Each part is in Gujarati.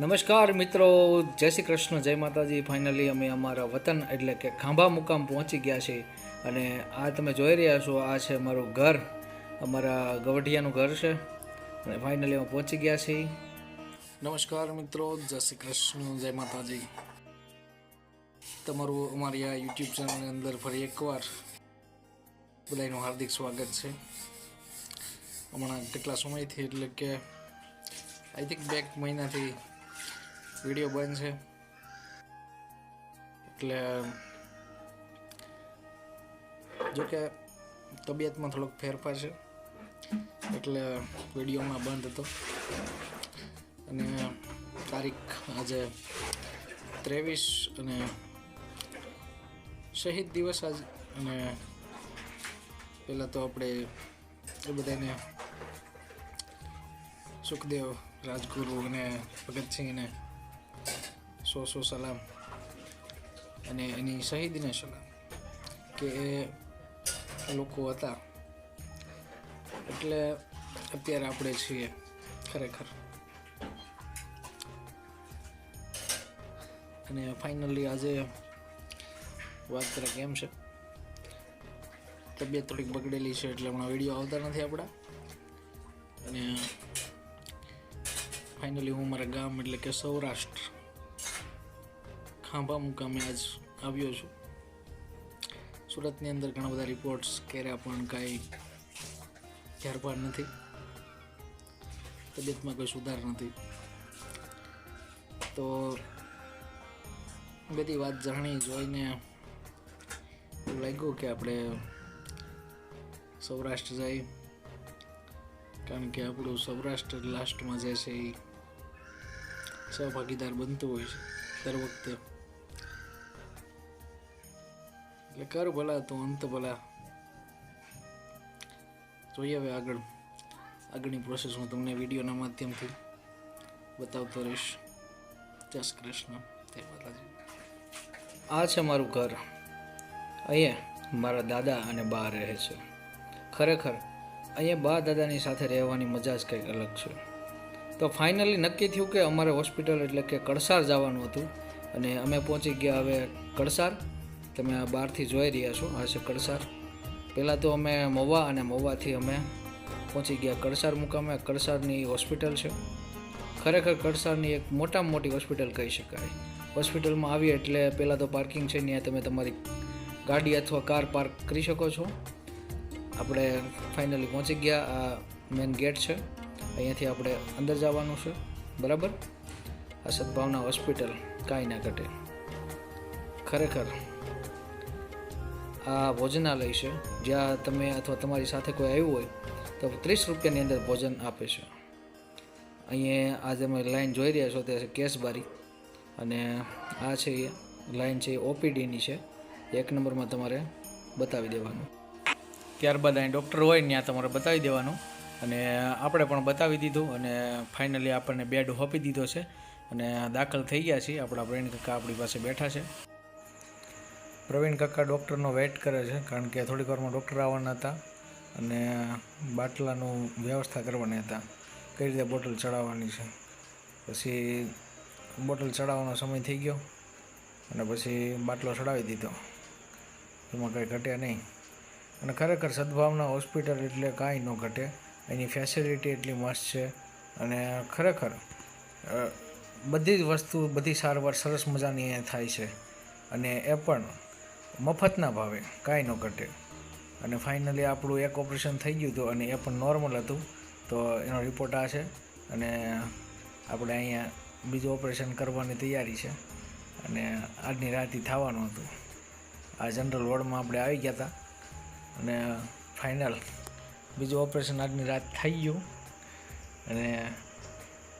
નમસ્કાર મિત્રો, જય શ્રી કૃષ્ણ, જય માતાજી. ફાઇનલી અમે અમારા વતન એટલે કે ખાંભા મુકામ પહોંચી ગયા છીએ. અને આ તમે જોઈ રહ્યા છો, આ છે અમારું ઘર. અમારા ગવઢિયાનું ઘર છે. અને ફાઇનલી અમે પહોંચી ગયા છીએ. નમસ્કાર મિત્રો, જય શ્રી કૃષ્ણ, જય માતાજી. તમારું અમારી આ યુટ્યુબ ચેનલની અંદર ફરી એકવાર બધાનું હાર્દિક સ્વાગત છે. હમણાં કેટલા સમયથી એટલે કે આઈ થિંક બે મહિનાથી વીડિયો બંધ છે. એટલે જોકે તબિયતમાં થોડોક ફેરફાર છે. એટલે વિડીયોમાં બંધ હતો. અને તારીખ આજે ત્રેવીસ અને શહીદ દિવસ આજ અને પહેલાં તો આપણે એ બધાને સુખદેવ, રાજગુરુ અને ભગતસિંહને સો સો સલામ અને એની શહીદને સલામ કે એ લોકો હતા. એટલે અત્યારે આપણે છીએ ખરેખર. અને ફાઇનલી આજે વાત કરે કેમ છે? તબિયત થોડીક બગડેલી છે એટલે હમણાં વીડિયો આવતા નથી આપણા. અને ફાઇનલી હું મારા ગામ એટલે કે સૌરાષ્ટ્ર ખાંભા મુકામે આજ આવ્યો છું. સુરતની અંદર ઘણા બધા રિપોર્ટ્સ કર્યા પણ કાંઈ ત્યારબાદ નથી. તબિયતમાં કોઈ સુધાર નથી. તો બધી વાત જાણી જોઈને લાગ્યું કે આપણે સૌરાષ્ટ્ર જાય. કારણ કે આપણું સૌરાષ્ટ્ર લાસ્ટમાં જે છે એ સહભાગીદાર બનતું હોય છે દર વખતે. એટલે કર ભલા, તો અંત ભલા. જોઈએ હવે આગળ. આગળની પ્રોસેસ હું તમને વિડીયોના માધ્યમથી બતાવતો રહીશ. જય કૃષ્ણ. જય માતાજી. આ છે મારું ઘર. અહીંયા મારા દાદા અને બા રહે છે. ખરેખર અહીંયા બા દાદાની સાથે રહેવાની મજા જ કંઈક અલગ છે. તો ફાઇનલી નક્કી થયું કે અમારે હોસ્પિટલ એટલે કે કળસાર જવાનું હતું અને અમે પહોંચી ગયા હવે કળસાર. તમે આ બહારથી જોઈ રહ્યા છો, આ છે કળસાર. પહેલાં તો અમે મવા અને મવાથી અમે પહોંચી ગયા કળસાર મુકામે. કળસારની હોસ્પિટલ છે. ખરેખર કળસારની એક મોટામાં મોટી હોસ્પિટલ કહી શકાય. હોસ્પિટલમાં આવી એટલે પહેલાં તો પાર્કિંગ છે ત્યાં તમે તમારી ગાડી અથવા કાર પાર્ક કરી શકો છો. આપણે ફાઇનલી પહોંચી ગયા, આ મેન ગેટ છે. અહીંયાથી આપણે અંદર જવાનું છે. બરાબર? આ સદભાવના હોસ્પિટલ કાંઈ ના ઘટે. ખરેખર આ ભોજનાલય છે. જ્યાં તમે અથવા તમારી સાથે કોઈ આવ્યું હોય, તો ત્રીસ રૂપિયાની અંદર ભોજન આપે છે. અહીંયા આ તમે લાઈન જોઈ રહ્યા છો તે છે કેશબારી. અને આ છે લાઈન છે એ ઓપીડીની છે. એક નંબરમાં તમારે બતાવી દેવાનું. ત્યારબાદ અહીં ડૉક્ટર હોય ત્યાં તમારે બતાવી દેવાનું. અને આપણે પણ બતાવી દીધું અને ફાઇનલી આપણને બેડ હોપી દીધો છે. અને દાખલ થઈ ગયા છીએ. આપણા પ્રવીણ કાકા આપણી પાસે બેઠા છે. પ્રવીણ કાકા ડૉક્ટરનો વેઇટ કરે છે, કારણ કે થોડીક વારમાં ડૉક્ટર આવવાના હતા અને બાટલાનું વ્યવસ્થા કરવાની હતા. કઈ રીતે બોટલ ચડાવવાની છે? પછી બોટલ ચડાવવાનો સમય થઈ ગયો અને પછી બાટલો ચડાવી દીધો. એમાં કંઈ ઘટ્યા નહીં. અને ખરેખર સદભાવના હોસ્પિટલ એટલે કાંઈ ન ઘટે. એની ફેસિલિટી એટલી મસ્ત છે. અને ખરેખર બધી જ વસ્તુ બધી સારવાર સરસ મજાની અહીંયા થાય છે. અને એ પણ મફતના ભાવે, કાંઈ ન ઘટે. અને ફાઇનલી આપણું એક ઓપરેશન થઈ ગયું હતું અને એ પણ નોર્મલ હતું. તો એનો રિપોર્ટ આ છે. અને આપણે અહીંયા બીજું ઓપરેશન કરવાની તૈયારી છે. અને આજની રાતથી થવાનું હતું. આ જનરલ વોર્ડમાં આપણે આવી ગયા હતા. અને ફાઇનલ બીજું ઓપરેશન આજની રાત થઈ ગયું. અને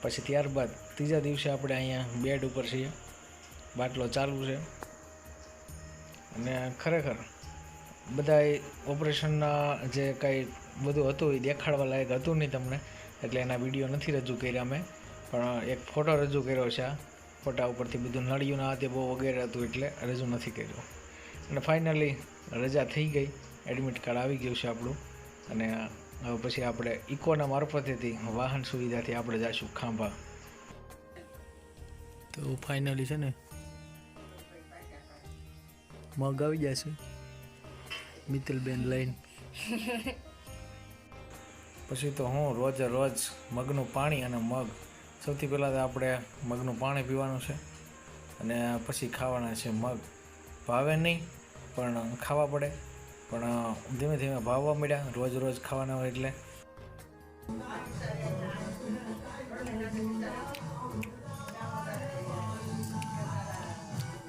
પછી ત્યારબાદ ત્રીજા દિવસે આપણે અહીંયા બેડ ઉપર છીએ. બાટલો ચાલુ છે. અને ખરેખર બધાય ઓપરેશનના જે કાંઈ બધું હતું એ દેખાડવા લાયક હતું નહીં તમને. એટલે એના વીડિયો નથી રજૂ કર્યા અમે. પણ એક ફોટો રજૂ કર્યો છે. ફોટા ઉપરથી બધું નળિયું ના તે બહુ વગેરે હતું એટલે રજૂ નથી કર્યું. અને ફાઇનલી રજા થઈ ગઈ. એડમિટ કાર્ડ આવી ગયું છે આપણું. અને હવે પછી આપણે ઇકોના મારફતેથી વાહન સુવિધાથી આપણે જઈશું ખાંભા. તો ફાઇનલી છે ને મગ આવી જશે. મિત્તલબેન લઈને. પછી તો હું રોજ રોજ મગનું પાણી અને મગ સૌથી પહેલાં તો આપણે મગનું પાણી પીવાનું છે. અને પછી ખાવાના છે મગ. ભાવે નહીં પણ ખાવા પડે. પણ ધીમે ધીમે ભાવવા મળ્યા, રોજ રોજ ખાવાના હોય એટલે.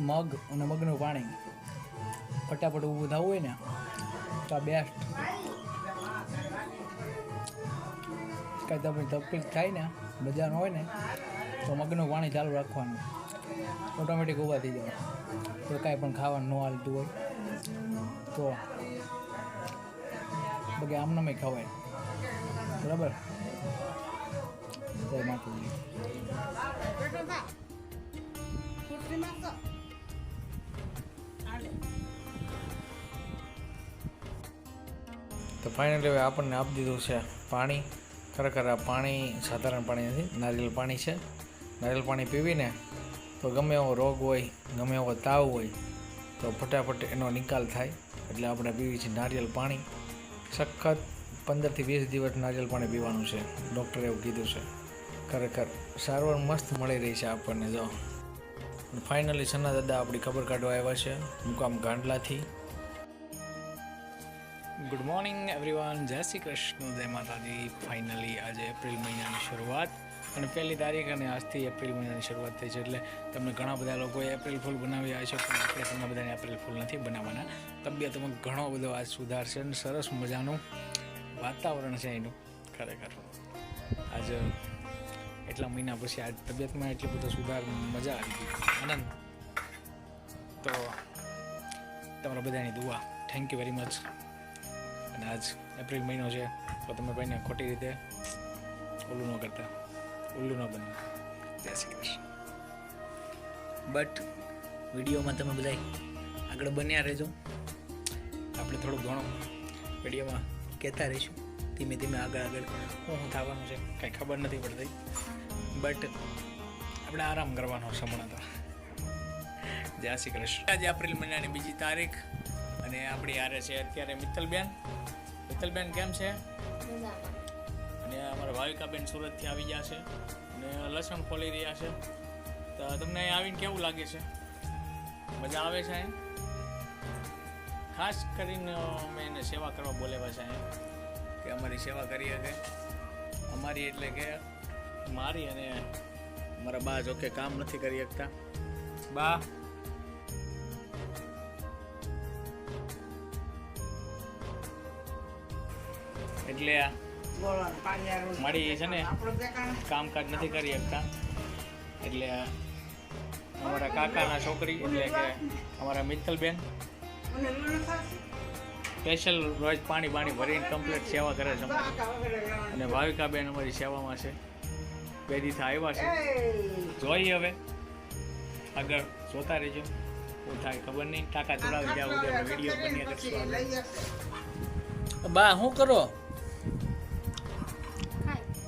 મગ અને મગનું પાણી. ફટાફટ ઊભું થવું હોય ને, તો આ બેસ્ટ કાંઈ તમને તકલીફ થાય ને બજારનું હોય ને, તો મગનું પાણી ચાલુ રાખવાનું. ઓટોમેટિક ઊભા થઈ જાય. તો કાંઈ પણ ખાવાનું ન હાલતું હોય. તો બાકી આમનામે ખવાય. બરાબર? તો ફાઇનલી હવે આપણને આપી દીધું છે પાણી. ખરેખર આ પાણી સાધારણ પાણી નથી, નારિયેલ પાણી છે. નારિયેલ પાણી પીવીને તો ગમે એવો રોગ હોય, ગમે એવો તાવ હોય તો ફટાફટ એનો નિકાલ થાય. એટલે આપણે પીવી છીએ નારિયેલ પાણી. સખત પંદરથી વીસ દિવસ નારિયેલ પાણી પીવાનું છે. ડૉક્ટરે એવું કીધું છે. ખરેખર સારવાર મસ્ત મળી રહી છે આપણને જો. ફાઇનલી સના દાદા આપણી ખબર કાઢવા આવ્યા છે મુકામ ગાંડલાથી. ગુડ મોર્નિંગ એવરીવન જય શ્રી કૃષ્ણ. જય માતાજી. ફાઇનલી આજે એપ્રિલ મહિનાની શરૂઆત. અને પહેલી તારીખ અને આજથી એપ્રિલ મહિનાની શરૂઆત થઈ છે એટલે તમને ઘણા બધા લોકોએ એપ્રિલ ફૂલ બનાવી આવ્યા છે પણ આપણે તમને બધાને એપ્રિલ ફૂલ નથી બનાવવાના. તબિયતમાં ઘણો બધો આજ સુધાર છે અને સરસ મજાનું વાતાવરણ છે એનું. ખરેખર. આજ એટલા મહિના પછી આજ તબિયતમાં એટલો બધો સુધાર મજા આવી ગઈ. આનંદ. તો તમારા બધાની દુઆ. થેન્ક યુ વેરી મચ અને આજ એપ્રિલ મહિનો છે તો તમે ભાઈને ખોટી રીતે ઓલું ન કરતા. ઉલ્લું ન બને. જય શ્રી કૃષ્ણ. બટ વિડીયોમાં તમે બધા આગળ બન્યા રહેજો. આપણે થોડું ઘણું વિડીયોમાં કહેતા રહીશું. ધીમે ધીમે આગળ આગળ શું શું થવાનું છે કાંઈ ખબર નથી પડતી. બટ આપણે આરામ કરવાનો સમણા તો. જય શ્રી કૃષ્ણ. આજે એપ્રિલ મહિનાની બીજી તારીખ અને આપણી આરે છે અત્યારે મિત્તલબેન. મિત્તલબેન કેમ છે? અને અમારા ભાવિકાબેન સુરતથી આવી ગયા છે અને લસણ ખોલી રહ્યા છે. તો તમને અહીં આવીને કેવું લાગે છે? મજા આવે છે અહીં? ખાસ કરીને અમે એને સેવા કરવા બોલાવ્યા છે અહીં, કે અમારી સેવા કરી શકે. અમારી એટલે કે મારી અને મારા બા જો કે કામ નથી કરી શકતા. બા. એટલે મારી છે ને? કામકાજ નથી કરી શકતા. એટલે અમારા કાકાના છોકરી એટલે કે અમારા મિત્તલબેન. સ્પેશિયલ રોજ પાણી પાણી ભરીને કમ્પ્લીટ સેવા કરે છે અને ભાવિકાબેન અમારી સેવામાં છે. બે દિવસ આવ્યા છે. જોઈએ હવે. આગળ જોતા રહેજો. શું થાય ખબર નહીં. ટાકા ચડાવી જાવ વીડિયો બન્યા કરશું બા શું કરો?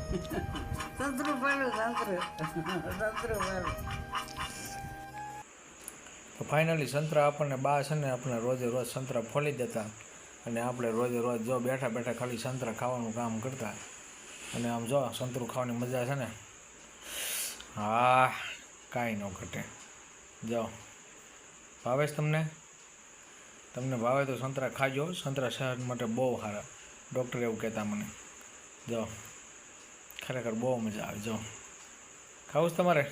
સંતરું પાડું સંતરું સંતરું તો ફાઇનલી સંતરા આપણને બા છે ને આપણે રોજે રોજ સંતરા ફોલી દેતા. અને આપણે રોજે રોજ જો બેઠા બેઠા ખાલી સંતરા ખાવાનું કામ કરતા. અને આમ જો સંતરું ખાવાની મજા છે ને. હા, કાંઈ ન ઘટે. જાઓ ભાવે છે તમને? તમને ભાવે તો સંતરા ખાજો. સંતરા શહેર માટે બહુ સારા. ડૉક્ટર એવું કહેતા મને. જાઓ ખરેખર બહુ મજા આવે, જો. ખાવું તમારે?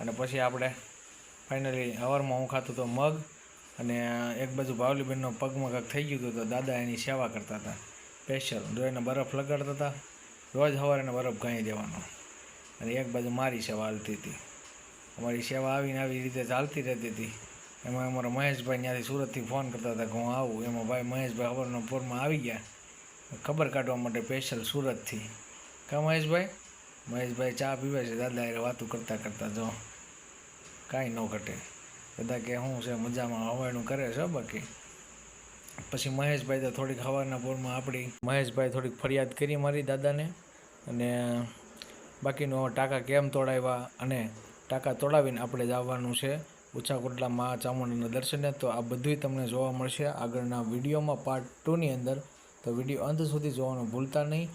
અને પછી આપણે ફાઇનલી હવારમાં હું ખાતો તો મગ અને એક બાજુ ભાવલીબેનનો પગમાં થઈ ગયું હતું તો દાદા એની સેવા કરતા હતા. સ્પેશિયલ જો એને બરફ લગાડતા હતા. રોજ સવારે એને બરફ ગાઈ દેવાનો. અને એક બાજુ મારી સેવા હાલતી હતી. અમારી સેવા આવીને આવી રીતે ચાલતી રહેતી હતી. એમાં અમારા મહેશભાઈ ત્યાંથી સુરતથી ફોન કરતા હતા કે હું આવું. એમાં ભાઈ મહેશભાઈ સવારના પોરમાં આવી ગયા. ખબર કાઢવા માટે સ્પેશિયલ સુરતથી. કા મહેશભાઈ? મહેશભાઈ ચા પીવે છે. દાદા એ વાતું કરતાં કરતાં જો કાંઈ ન ઘટે. દાદા કે શું છે, મજામાં હવાયનું કરે છે બાકી. પછી મહેશભાઈ તો થોડીક હવાના પોરમાં આપણી મહેશભાઈ થોડીક ફરિયાદ કરી મારી દાદાને અને બાકીનો ટાંકા કેમ તોડાવ્યા અને ટાંકા તોડાવીને આપણે જવાનું છે ઊંચા કોટલા મા ચામુંડાના દર્શને. તો આ બધુંય તમને જોવા મળશે આગળના વિડીયોમાં પાર્ટ ટુની અંદર. તો વીડિયો અંત સુધી જોવાનું ભૂલતા નહીં.